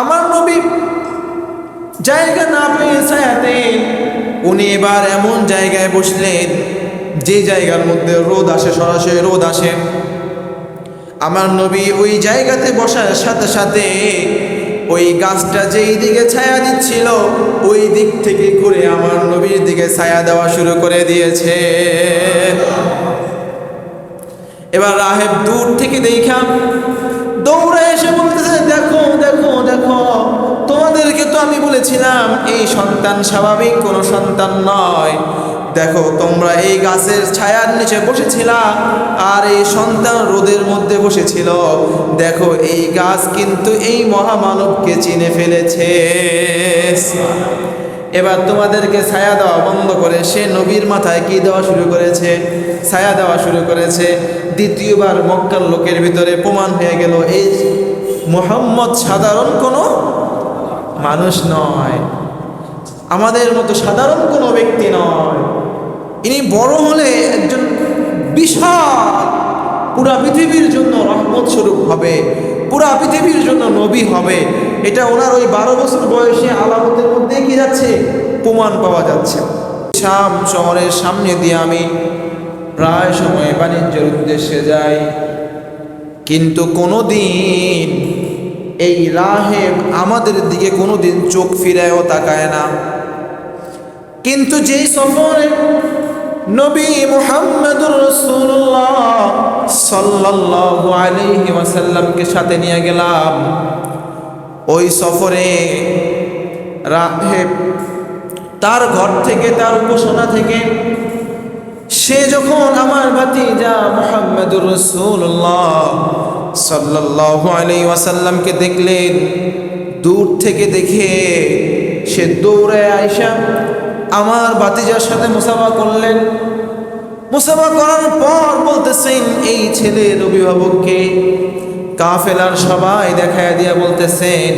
আমার নবী জায়গা না পেয়ে ছায়াতে উনি এবার এমন জায়গায় বসলেন, যে জায়গার মধ্যে রোদ আসে, সরাসরি রোদ আসে। আমার নবী ওই জায়গাতে বসার সাথে সাথে ওই গাছটা যেই দিকে ছায়া দিচ্ছিল, ওই দিক থেকে ঘুরে আমার নবীর দিকে ছায়া দেওয়া শুরু করে দিয়েছে। এবার রাহেব দূর থেকে দেখা দৌড়ে এসে বলতেছে, দেখো দেখো দেখো, তোমাদেরকে তো আমি বলেছিলাম, এই সন্তান স্বাভাবিক, কোনো সন্তান নয়। দেখো, তোমরা এই গাছের ছায়ার নিচে বসেছিলা, আর এই সন্তান রোদের মধ্যে বসেছিল। দেখো, এই গাছ কিন্তু এই মহামানবকে চিনে ফেলেছে। এবার তোমাদেরকে ছায়া দেওয়া বন্ধ করে সে নবীর মাথায় কি দেওয়া শুরু করেছে? ছায়া দেওয়া শুরু করেছে। দ্বিতীয়বার মক্কার লোকের ভিতরে প্রমাণ হয়ে গেল, এই মোহাম্মদ সাধারণ কোনো মানুষ নয়। আমাদের মতো সাধারণ কোনো ব্যক্তি নয়। ইনি বড় হলে একজন বিশাল, পুরা পৃথিবীর জন্য রহমত স্বরূপ হবে, পুরা পৃথিবীর জন্য নবী হবে। এটা ওনার ওই বারো বছর বয়সে কি যাচ্ছে, প্রমাণ পাওয়া যাচ্ছে। শাম শহরের সামনে দিয়ে আমি প্রায় সময় বাণিজ্যের উদ্দেশ্যে যাই। কিন্তু কোনো দিন এই রাহেব আমাদের দিকে কোনো দিন চোখ ফিরায়ও তাকায় না। কিন্তু যেই সফরে নবী মুহাম্মদুর রাসূলুল্লাহ সাল্লাল্লাহু আলাইহি ওয়াসাল্লামকে সাথে নিয়ে গেলাম, ওই সফরে তার ঘর থেকে, তার উপাসনা থেকে সে যখন আমার ভাতিজা মুহাম্মদুর রাসূলুল্লাহ সাল্লাল্লাহু আলাইহি ওয়াসাল্লামকে দেখলেন, দূর থেকে দেখে সে দৌড়ে আয়সা আমার বাতিজার সাথে মুসাফা করলেন। মুসাফা করার পর বলতেছেন, এই ছেলের অভিভাবককে কাফেলার সবাই দেখায় দিয়া বলতেছেন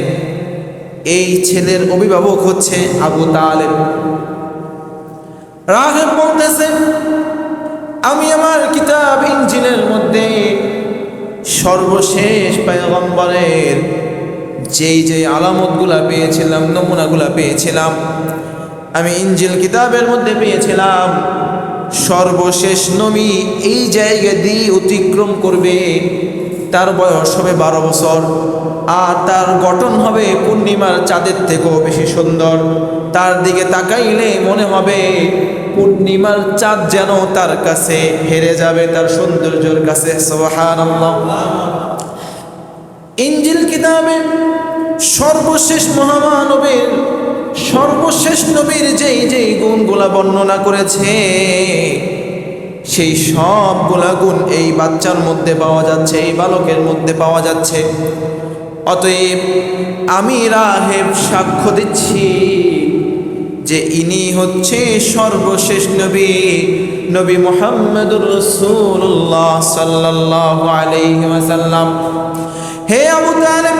এই ছেলের অভিভাবক হচ্ছে আবু তালেব। রাহেব বলতেছেন আমি আমার কিতাব ইঞ্জিনের মধ্যে সর্বশেষ পয়গম্বরের যেই যেই আলামতগুলা পেয়েছিলাম, নমুনাগুলা পেয়েছিলাম, আমি ইঞ্জিল কিতাবের মধ্যে পেয়েছিলাম, সর্বশেষ নবী এই জায়গা দিয়ে অতিক্রম করবে তার বয়স হবে বারো বছর। আর তার গঠন হবে পূর্ণিমার চাঁদের থেকেও বেশি সুন্দর। তার দিকে তাকাইলে মনে হবে পূর্ণিমার চাঁদ যেন তার কাছে হেরে যাবে, তার সৌন্দর্যের কাছে। ইঞ্জিল কিতাবে সর্বশেষ মহামানবের, সর্বশেষ নবীর যেই যেই গুণগুলা বর্ণনা করেছে সেই সব গুণ এই বাচ্চার মধ্যে পাওয়া যাচ্ছে, এই বালকের মধ্যে পাওয়া যাচ্ছে। অতএব আমি রাহেব সাক্ষ্য দিচ্ছি যে ইনি হচ্ছে সর্বশেষ নবী নবী মোহাম্মদুর রসুল্লাহ সাল্লাহ আলাইহি ওয়াসাল্লাম। হে আবু তালেব,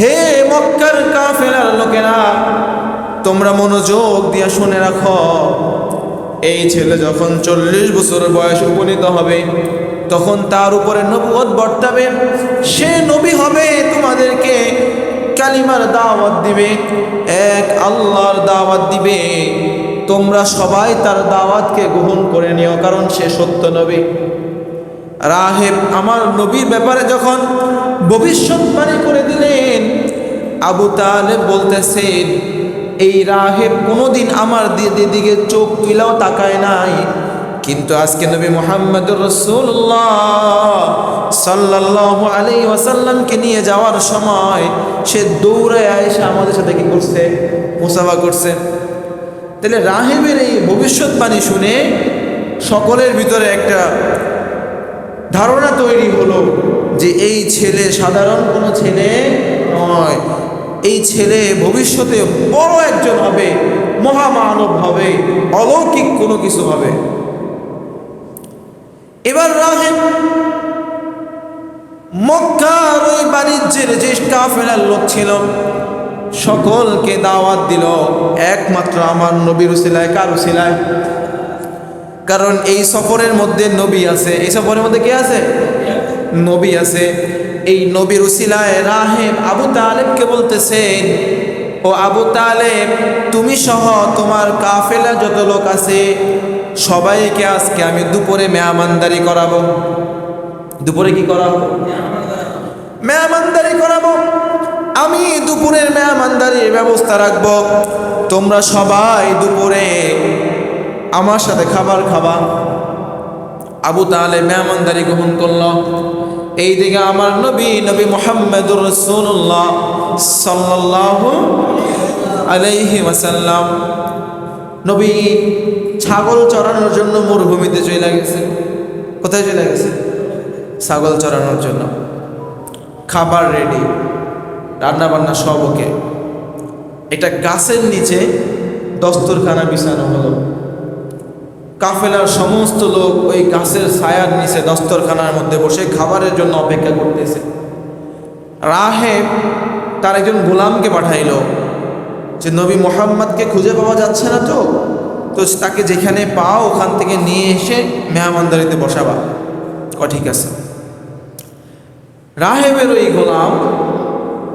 হে মক্কার কাফেলার লোকেরা, তোমরা মনোযোগ দিয়ে শুনে রাখো। এই ছেলে যখন চল্লিশ বছর বয়স উপনীত হবে, তখন তার উপরে নবুয়ত বর্তাবে। সে নবী হবে, তোমাদেরকে কালিমার দাওয়াত দিবে, এক আল্লাহর দাওয়াত দিবে। তোমরা সবাই তার দাওয়াতকে গ্রহণ করে নিও, কারণ সে সত্য নবী। রাহেব আমার নবীর ব্যাপারে যখন ভবিষ্যৎবাণী করে দিলেন, আবু তালেব বলতেছেন এই রাহেব কোনোদিন আমার দিকে চোখ তুইলাও তাকায় নাই। কিন্তু আজকে নবী মোহাম্মদুর রসুল্লাহ সাল্লাহ আলী ওয়াসাল্লামকে নিয়ে যাওয়ার সময় সে দৌড়ে এসে আমাদের সাথে কি করছে? মুসাফা করছে। তাহলে রাহেবের এই ভবিষ্যৎবাণী শুনে সকলের ভিতরে একটা ধারণা তৈরি হলো যে এই ছেলে সাধারণ কোনো ছেলে নয়। এই ছেলে ভবিষ্যতে বড় একজন হবে, মহামানব হবে, অলৌকিক কোনো কিছু হবে। এবার রাহেব মক্কার ওই বাণিজ্যের যে কাফেলার লোক ছিল, সকলকে দাওয়াত দিল, একমাত্র আমার নবীর উসিলায়, কার উসিলায়? কারণ এই সফরের মধ্যে নবী আছে। এই সফরের মধ্যে কে আছে? নবী আছে। এই নবীর উসিলায় রাহেব আবু তালেবকে বলতেছেন, ও আবু তালেব, তুমি সহ তোমার কাফেলা যত লোক আছে, সবাইকে আজকে আমি দুপুরে মেয়ামানদারি করাবো। দুপুরে কি করাবো? মেয়ামানদারি করাবো। আমি দুপুরের মেয়ামানদারির ব্যবস্থা রাখব। তোমরা সবাই দুপুরে আমার সাথে খাবার খাবা। আবু তাহলে মেহমানদারি গ্রহণ করল। এইদিকে আমার নবী নবী মোহাম্মদুর রসুল্লাহ সাল্লাহ আলাইহি ওয়াসাল্লাম নবী ছাগল চড়ানোর জন্য মরুভূমিতে চলে গেছে। কোথায় চলে গেছে? ছাগল চড়ানোর জন্য। খাবার রেডি রান্না বান্না সব ওকে একটা গাছের নিচে দস্তরখানা বিছানো হলো। কাফেলার সমস্ত লোক ওই গাছের ছায়ার নিচে দস্তরখানার মধ্যে বসে খাবারের জন্য অপেক্ষা করতেছে। রাহেব তার একজন গোলামকে পাঠাইল যে, নবী মোহাম্মদকে খুঁজে পাওয়া যাচ্ছে না তো? তো তাকে যেখানে পাও ওখান থেকে নিয়ে এসে মেহমানদারিতে বসাবা। ক ঠিক আছে। রাহেবের ওই গোলাম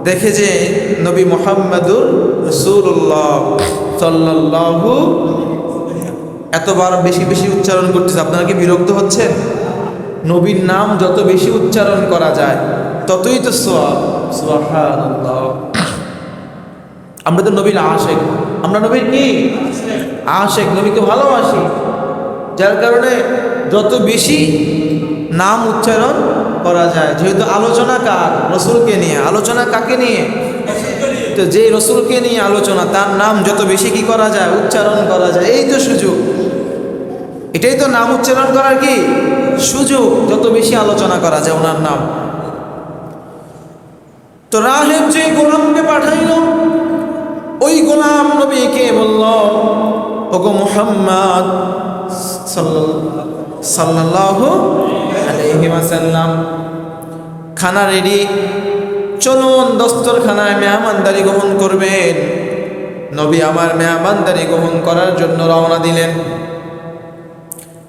দেখে যে, নবী মোহাম্মদুর রসুল্লাহ সাল্লাহু এতবার বেশি বেশি উচ্চারণ করতেছে। আপনারা কি বিরক্ত হচ্ছেন? নবীর নাম যত বেশি উচ্চারণ করা যায়, ততই তো সোয়াব আমরা তো নবীর আশেক। আমরা নবীর কি? আশেক, নবীকে ভালোবাসি। যার কারণে যত বেশি নাম উচ্চারণ করা যায়, যেহেতু আলোচনা কার? রসুলকে নিয়ে। আলোচনা কাকে নিয়ে? তো যে রসুলকে নিয়ে আলোচনা, তার নাম যত বেশি কি করা যায়, উচ্চারণ করা যায়, এই তো সুযোগ। এটাই তো নাম উচ্চারণ করার কি? সুযোগ। যত বেশি আলোচনা করা যায় ওনার নাম। তো রাহেব যে গোলামকে পাঠাইল, ওই গোলাম নবীকে বলল, ওগো মোহাম্মদ ওয়াসাল্লাম, খানা রেডি চলুন দস্তরখানায় মেহমানদারি গ্রহণ করবেন। নবী আমার মেহমানদারি গ্রহণ করার জন্য রওনা দিলেন।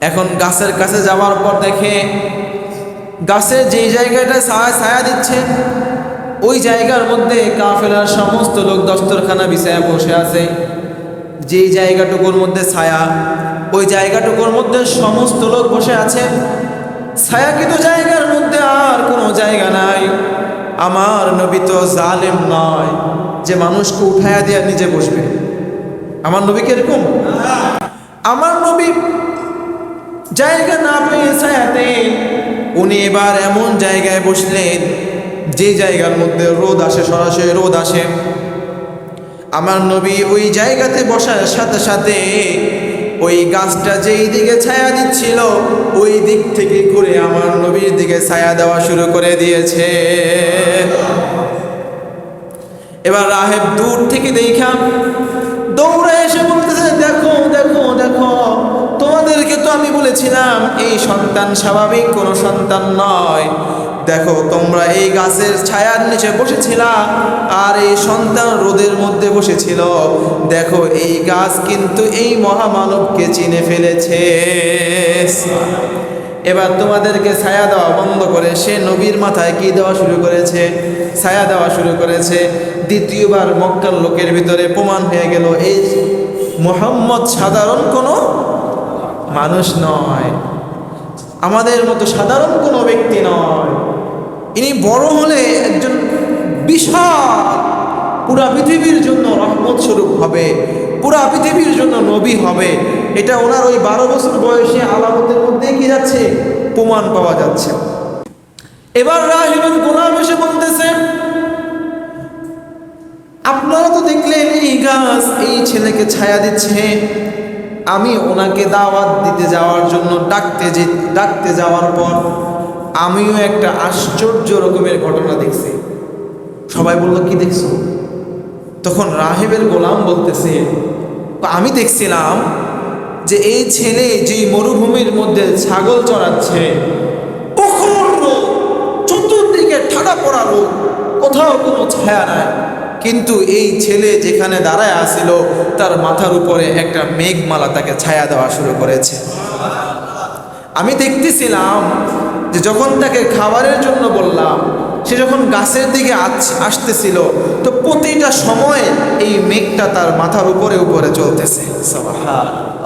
এখন গাছের কাছে যাওয়ার পর দেখে গাছের যেই জায়গাটা ছায়া ছায়া দিচ্ছে, ওই জায়গার মধ্যে কাফেলার সমস্ত লোক দস্তরখানা বিছায়া বসে আছে। যেই জায়গাটুকুর মধ্যে ছায়া, ওই জায়গাটুকুর মধ্যে সমস্ত লোক বসে আছে। ছায়াকৃত জায়গার মধ্যে আর কোনো জায়গা নাই। আমার নবী তো জালেম নয় যে মানুষকে উঠায়া দিয়ে নিজে বসবে। আমার নবী কীরকম? আমার নবী জায়গা না পেয়ে ছায়াতে উনি এবার এমন জায়গায় বসলেন যে জায়গার মধ্যে রোদ আসে, সরাসরি রোদ আসে। আমার নবী ওই জায়গাতে বসার সাথে সাথে ওই গাছটা যেই দিকে ছায়া দিচ্ছিল ওই দিক থেকে করে আমার নবীর দিকে ছায়া দেওয়া শুরু করে দিয়েছে। এবার রাহেব দূর থেকে দেখা। দৌড়ে এসে বলতেছে, দেখো দেখো দেখো, তোমাদেরকে তো আমি বলেছিলাম, এই সন্তান স্বাভাবিক, কোনো সন্তান নয়। দেখো, তোমরা এই গাছের ছায়ার নিচে বসেছিলা আর এই সন্তান রোদের মধ্যে বসেছিল। দেখো, এই গাছ কিন্তু এই মহামানবকে চিনে ফেলেছে। এবার তোমাদেরকে ছায়া দেওয়া বন্ধ করে, সে নবীর মাথায় কি দেওয়া শুরু করেছে? ছায়া দেওয়া শুরু করেছে। দ্বিতীয়বার মক্কার লোকের ভিতরে প্রমাণ হয়ে গেল, এই মোহাম্মদ সাধারণ কোনো মানুষ নয়। আমাদের মতো সাধারণ কোনো ব্যক্তি নয়। ইনি বড় হলে একজন বিশাল পুরা পৃথিবীর জন্য রহমত স্বরূপ হবে, পুরা পৃথিবীর জন্য নবী হবে। এটা ওনার ওই বারো বছর বয়সে আলামতের মধ্যে কি যাচ্ছে? প্রমাণ পাওয়া যাচ্ছে। এবার রাহিবের গোলাম এসে বলতেছে, আপনারা তো দেখলেন এই গাছ এই ছেলেকে ছায়া দিচ্ছে। আমি ওনাকে দাওয়াত দিতে যাওয়ার জন্য ডাকতে যে, ডাকতে যাওয়ার পর আমিও একটা আশ্চর্য রকমের ঘটনা দেখছি। সবাই বলল, কি দেখছ? তখন রাহেবের গোলাম বলতেছে, আমি দেখছিলাম যে এই ছেলে যে মরুভূমির মধ্যে ছাগল চড়াচ্ছে চতুর্দিকে ঠাডা পড়া রোগ, কোথাও কোনো ছায়া নাই। কিন্তু এই ছেলে যেখানে দাঁড়ায় আসিল তার মাথার উপরে একটা মেঘমালা তাকে ছায়া দেওয়া শুরু করেছে। আমি দেখতেছিলাম যে যখন তাকে খাবারের জন্য বললাম, সে যখন গাছের দিকে আস- আসতেছিল, তো প্রতিটা সময় এই মেঘটা তার মাথার উপরে উপরে চলতেছে। সাবাহান।